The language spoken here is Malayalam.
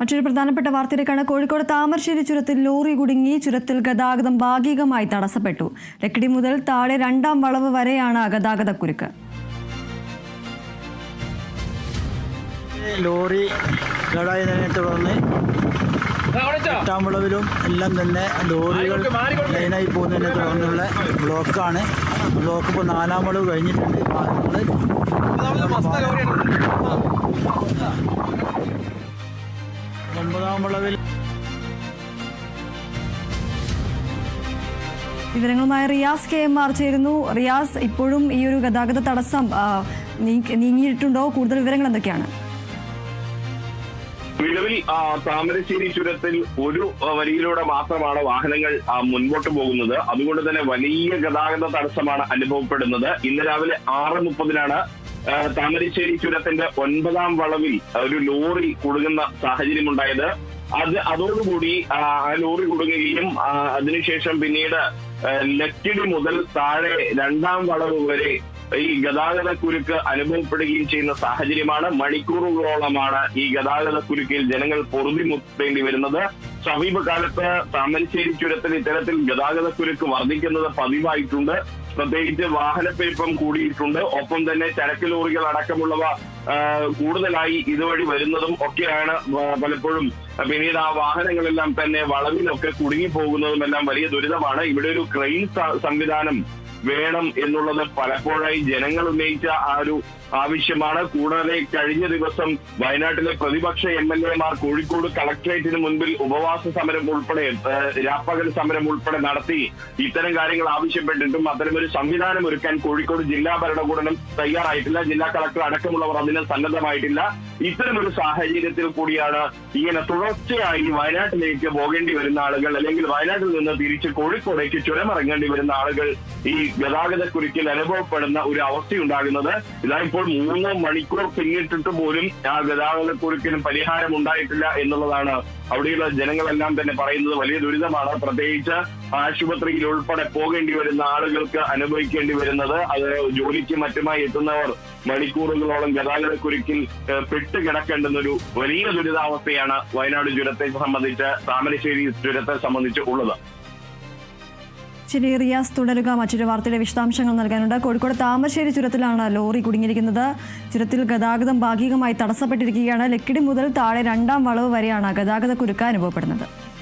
മറ്റൊരു പ്രധാനപ്പെട്ട വാർത്തയിലേക്കാണ് കോഴിക്കോട് താമരശ്ശേരി ചുരത്തിൽ ലോറി കുടുങ്ങി. ചുരത്തിൽ ഗതാഗതം ഭാഗികമായി തടസ്സപ്പെട്ടു. ലക്കിടി മുതൽ താഴെ രണ്ടാം വളവ് വരെയാണ് ഗതാഗതക്കുരുക്ക് ലോറി കേടായതിനെ തുടർന്ന് എട്ടാം വിളവിലും എല്ലാം തന്നെ ലോറികൾ ലൈനായി പോകുന്നതിനെ തുടർന്നുള്ള ബ്ലോക്കാണ്. ബ്ലോക്ക് ഇപ്പോൾ നാലാം വളവ് കഴിഞ്ഞിട്ടുണ്ട്. ഒമ്പതാം വളവിൽ വിവരങ്ങളുമായി റിയാസ് കെ എം ആർ ചേരുന്നു. റിയാസ് ഇപ്പോഴും ഈ ഒരു ഗതാഗത തടസ്സം നീങ്ങിയിട്ടുണ്ടോ? കൂടുതൽ വിവരങ്ങൾ എന്തൊക്കെയാണ്? നിലവിൽ താമരശ്ശേരി ചുരത്തിൽ ഒരു വരിയിലൂടെ മാത്രമാണ് വാഹനങ്ങൾ മുൻപോട്ട് പോകുന്നത്. അതുകൊണ്ട് തന്നെ വലിയ ഗതാഗത തടസ്സമാണ് അനുഭവപ്പെടുന്നത്. ഇന്ന് രാവിലെ ആറ് മുപ്പതിനാണ് താമരശ്ശേരി ചുരത്തിന്റെ ഒൻപതാം വളവിൽ ഒരു ലോറി കുടുങ്ങുന്ന സാഹചര്യമുണ്ടായത്. അത് അതോടുകൂടി ആ ലോറി കുടുങ്ങുകയും അതിനുശേഷം പിന്നീട് ലക്കിടി മുതൽ താഴെ രണ്ടാം വളവ് വരെ ഈ ഗതാഗത കുരുക്ക് അനുഭവപ്പെടുകയും ചെയ്യുന്ന സാഹചര്യമാണ്. മണിക്കൂറുകളോളമാണ് ഈ ഗതാഗത കുരുക്കിൽ ജനങ്ങൾ പൊറുതിമുട്ടേണ്ടി വരുന്നത്. സമീപകാലത്ത് താമരശ്ശേരി ചുരത്തിൽ ഇത്തരത്തിൽ ഗതാഗത കുരുക്ക് വർദ്ധിക്കുന്നത് പതിവായിട്ടുണ്ട്. പ്രത്യേകിച്ച് വാഹനപ്പെരുപ്പം കൂടിയിട്ടുണ്ട്. ഒപ്പം തന്നെ ചരക്ക് ലോറികൾ അടക്കമുള്ളവ കൂടുതലായി ഇതുവഴി വരുന്നതും ഒക്കെയാണ് പലപ്പോഴും പിന്നീട് ആ വാഹനങ്ങളെല്ലാം തന്നെ വളവിലൊക്കെ കുടുങ്ങി പോകുന്നതുമെല്ലാം വലിയ ദുരിതമാണ്. ഇവിടെ ഒരു ക്രെയിൻ സംവിധാനം വേണം എന്നുള്ളത് പലപ്പോഴായി ജനങ്ങൾ ഉന്നയിച്ച ആ ഒരു ആവശ്യമാണ്. കൂടാതെ കഴിഞ്ഞ ദിവസം വയനാട്ടിലെ പ്രതിപക്ഷ എം എൽ എമാർ കോഴിക്കോട് കളക്ടറേറ്റിന് മുൻപിൽ ഉപവാസ സമരം ഉൾപ്പെടെ രാപ്പകൽ സമരം ഉൾപ്പെടെ നടത്തി ഇത്തരം കാര്യങ്ങൾ ആവശ്യപ്പെട്ടിട്ടും അത്തരമൊരു സംവിധാനം ഒരുക്കാൻ കോഴിക്കോട് ജില്ലാ ഭരണകൂടം തയ്യാറായിട്ടില്ല. ജില്ലാ കളക്ടർ അടക്കമുള്ളവർ അതിന് സന്നദ്ധമായിട്ടില്ല. ഇത്തരമൊരു സാഹചര്യത്തിൽ കൂടിയാണ് ഇങ്ങനെ തുടർച്ചയായി വയനാട്ടിലേക്ക് പോകേണ്ടി വരുന്ന ആളുകൾ അല്ലെങ്കിൽ വയനാട്ടിൽ നിന്ന് തിരിച്ച് കോഴിക്കോടേക്ക് ചുരമിറങ്ങേണ്ടി വരുന്ന ആളുകൾ ഈ ഗതാഗത കുരുക്കിൽ അനുഭവപ്പെടുന്ന ഒരു അവസ്ഥയുണ്ടാകുന്നത്. ഇതാ ഇപ്പോൾ മൂന്ന് മണിക്കൂർ പിന്നിട്ടിട്ട് പോലും ആ ഗതാഗത കുരുക്കിന് പരിഹാരം ഉണ്ടായിട്ടില്ല എന്നുള്ളതാണ് അവിടെയുള്ള ജനങ്ങളെല്ലാം തന്നെ പറയുന്നത്. വലിയ ദുരിതമാണ്. പ്രത്യേകിച്ച് ആശുപത്രിയിൽ ഉൾപ്പെടെ പോകേണ്ടി വരുന്ന ആളുകൾക്ക് അനുഭവിക്കേണ്ടി വരുന്നത്. അത് ജോലിക്ക് മറ്റുമായി എത്തുന്നവർ മണിക്കൂറുകളോളം ഗതാഗത കുരുക്കിൽ ഏഹ്, പെട്ട് കിടക്കേണ്ടുന്ന ഒരു വലിയ ദുരിതാവസ്ഥയാണ് വയനാട് ചുരത്തെ സംബന്ധിച്ച് താമരശ്ശേരി ചുരത്തെ സംബന്ധിച്ച് ഉള്ളത്. ശരി റിയാസ് തുടരുക. മറ്റൊരു വാർത്തയുടെ വിശദാംശങ്ങൾ നൽകാനുണ്ട്. കോഴിക്കോട് താമരശ്ശേരി ചുരത്തിലാണ് ലോറി കുടുങ്ങിയിരിക്കുന്നത്. ചുരത്തിൽ ഗതാഗതം ഭാഗികമായി തടസ്സപ്പെട്ടിരിക്കുകയാണ്. ലക്കിടി മുതൽ താഴെ രണ്ടാം വളവ് വരെയാണ് ഗതാഗത കുരുക്ക് അനുഭവപ്പെടുന്നത്.